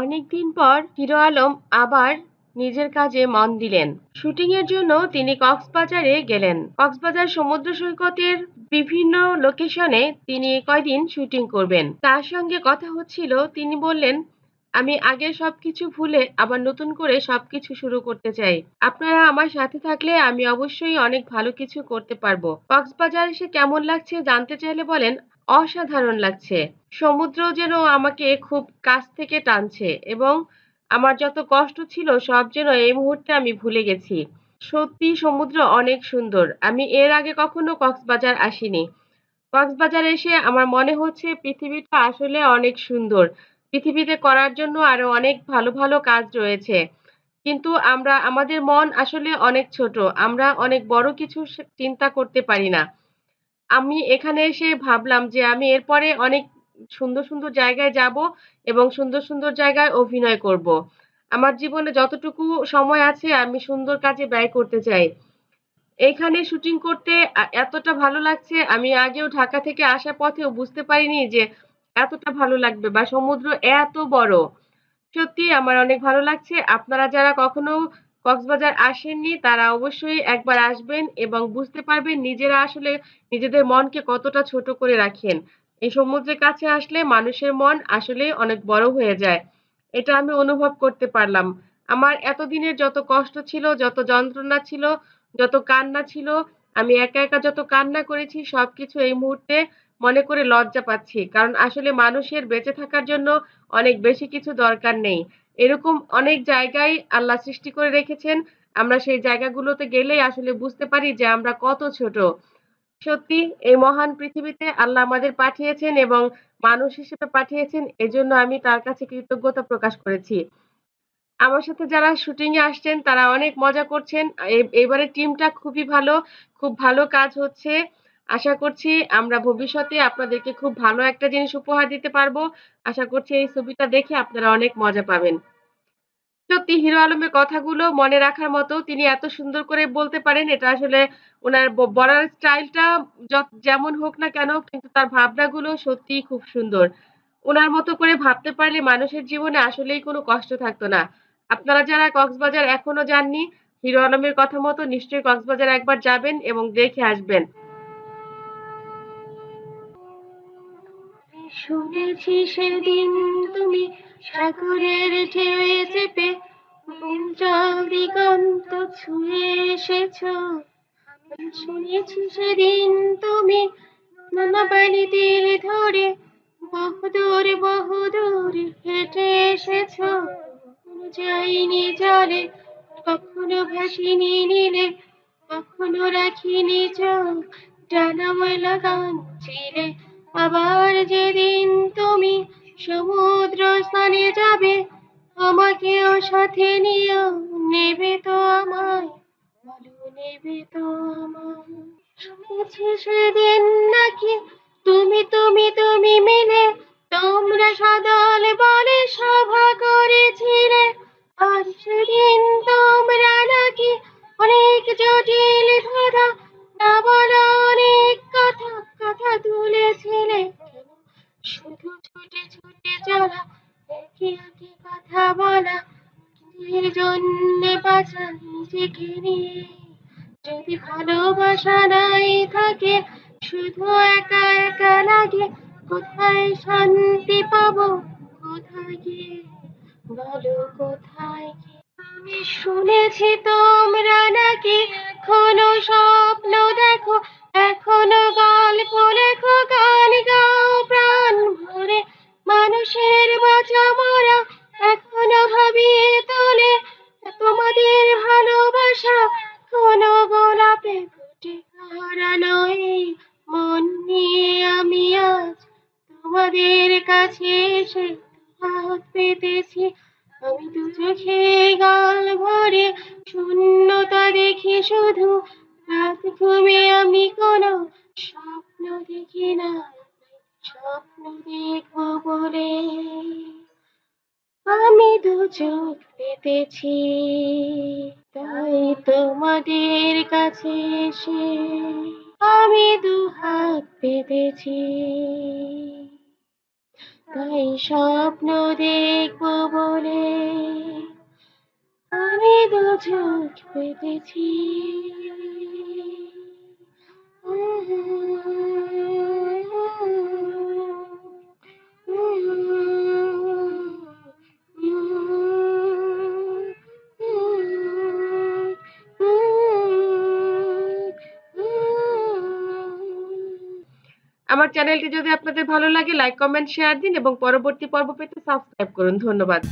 অনেকদিন পর হিরো আলম আবার নিজের কাজে মন দিলেন। শুটিং এর জন্য তিনি কক্সবাজারে গেলেন। কক্সবাজার সমুদ্র সৈকতের বিভিন্ন লোকেশনে তিনি কয়দিন শুটিং করবেন। তার সঙ্গে কথা হচ্ছিল, তিনি বললেন, আমি আগের সবকিছু ভুলে আবার নতুন করে সবকিছু শুরু করতে চাই। আপনারা আমার সাথে থাকলে আমি অবশ্যই অনেক ভালো কিছু করতে পারব। কক্সবাজার এসে কেমন লাগছে জানতে চাইলে বলেন অসাধারণ লাগছে। সমুদ্র যেন আমাকে খুব কাছ থেকে টানছে এবং আমার যত কষ্ট ছিল সব যেন এই মুহূর্তে আমি ভুলে গেছি। সত্যি সমুদ্র অনেক সুন্দর। আমি এর আগে কখনো কক্সবাজার আসিনি। কক্সবাজার এসে আমার মনে হচ্ছে পৃথিবীটা আসলে অনেক সুন্দর। পৃথিবীতে করার জন্য আরও অনেক ভালো ভালো কাজ রয়েছে। কিন্তু আমরা, আমাদের মন আসলে অনেক ছোট। আমরা অনেক বড় কিছু চিন্তা করতে পারি না। আমি এখানে এসে ভাবলাম যে আমি এরপরে অনেক সুন্দর সুন্দর জায়গায় যাব এবং সুন্দর সুন্দর জায়গায় অভিনয় করব। আমার জীবনে যতটুকু সময় আছে আমি সুন্দর কাজে ব্যয় করতে চাই। এইখানে শুটিং করতে এতটা ভালো লাগছে, আমি আগেও ঢাকা থেকে আসার পথেও বুঝতে পারিনি যে এতটা ভালো লাগবে বা সমুদ্র এত বড়। সত্যি আমার অনেক ভালো লাগছে। আপনারা যারা কখনো কক্সবাজার আসেননি, তারা অবশ্যই একবার আসবেন এবং বুঝতে পারবেন নিজেরা আসলে নিজেদের মনকে কতটা ছোট করে রাখেন। এই সমুদ্রের কাছে আসলে মানুষের মন আসলে অনেক বড় হয়ে যায়। এটা আমি অনুভব করতে পারলাম। আমার এতদিনের যত কষ্ট ছিল, যত যন্ত্রণা ছিল, যত কান্না ছিল, আমি একা একা যত কান্না করেছি, সবকিছু এই মুহূর্তে মনে করে লজ্জা পাচ্ছি। কারণ আসলে মানুষের বেঁচে থাকার জন্য অনেক বেশি কিছু দরকার নেই। এরকম অনেক জায়গায় আল্লাহ সৃষ্টি করে রেখেছেন। আমরা সেই জায়গাগুলোতে গেলেই আসলে বুঝতে পারি যে আমরা কত ছোট। সত্যি, এই মহান পৃথিবীতে আল্লাহ আমাদের পাঠিয়েছেন এবং মানুষ হিসেবে পাঠিয়েছেন, এজন্য আমি তার কাছে কৃতজ্ঞতা প্রকাশ করেছি। আমার সাথে যারা শুটিং এ আসছেন, তারা অনেক মজা করছেন। এবারে টিমটা খুবই ভালো, খুব ভালো কাজ হচ্ছে। আশা করছি আমরা ভবিষ্যতে আপনাদেরকে খুব ভালো একটা জিনিস উপহার দিতে পারব। আশা করছি এই ছবিটা দেখে আপনারা অনেক মজা পাবেন। সত্যি হিরো আলমের কথাগুলো মনে রাখার মতো তিনি এত সুন্দর করে বলতে পারেন, এটা আসলে ওনার বলার স্টাইলটা যেমন হোক না কেন কিন্তু তার ভাবনাগুলো সত্যি খুব সুন্দর। ওনার মতো করে ভাবতে পারলে মানুষের জীবনে আসলেই কোনো কষ্ট থাকতো না। আপনারা যারা কক্সবাজার এখনও যাননি, হিরো আলমের কথা মতো নিশ্চয়ই কক্সবাজার একবার যাবেন এবং দেখে আসবেন। শুনেছি সেদিন তুমি সাগরের ঢেউয়ে চেপে জল দিগন্ত ছুঁয়ে এসেছ। শুনেছি সেদিন তুমি নানা বাড়িতে ধরে বহুদূর বহুদূর হেঁটে এসেছ। যাইনি জলে, কখনো ভাসিনি নিলে, কখনো রাখিনি চোখ। ডানা ময়লা গান ছিলে আবার যেদিন তুমি সমুদ্র স্থানে যাবে, আমাকেও সাথে নিও, নেবে তো আমায়, বলো নেবে তো আমায়। সেদিন নাকি তুমি তুমি তুমি মিলে তোমরা সদল বলে সভা করেছিলে। আর সেদিন তোমরা নাকি অনেক জটিল ধারা বলা এর জন্যে বাঁচা নিজেকে নিয়ে? যদি ভালোবাসা নাই থাকে, শুধু একা একা লাগে, কোথায় শান্তি পাবো, কোথায় গিয়ে? বলো কোথায় গিয়ে? আমি শুনেছি তোমরা নাকি এখনও স্বপ্ন এসে হাত পেতেছি। আমি দু চোখে গাল ভরে শূন্যতা দেখি শুধু। রাত ঘুমে আমি কোনো স্বপ্ন দেখি না। স্বপ্ন দেখব বলে। আমি দু চোখ পেতেছি, তাই তোমাদের কাছে এসে আমি দু হাত পেতেছি। তাই স্বপ্ন দেখব বলে আমি দু চোখ পেতেছি। আমার চ্যানেলটি যদি আপনাদের ভালো লাগে লাইক কমেন্ট শেয়ার দিন এবং পরবর্তী পর্ব পেতে সাবস্ক্রাইব করুন। ধন্যবাদ।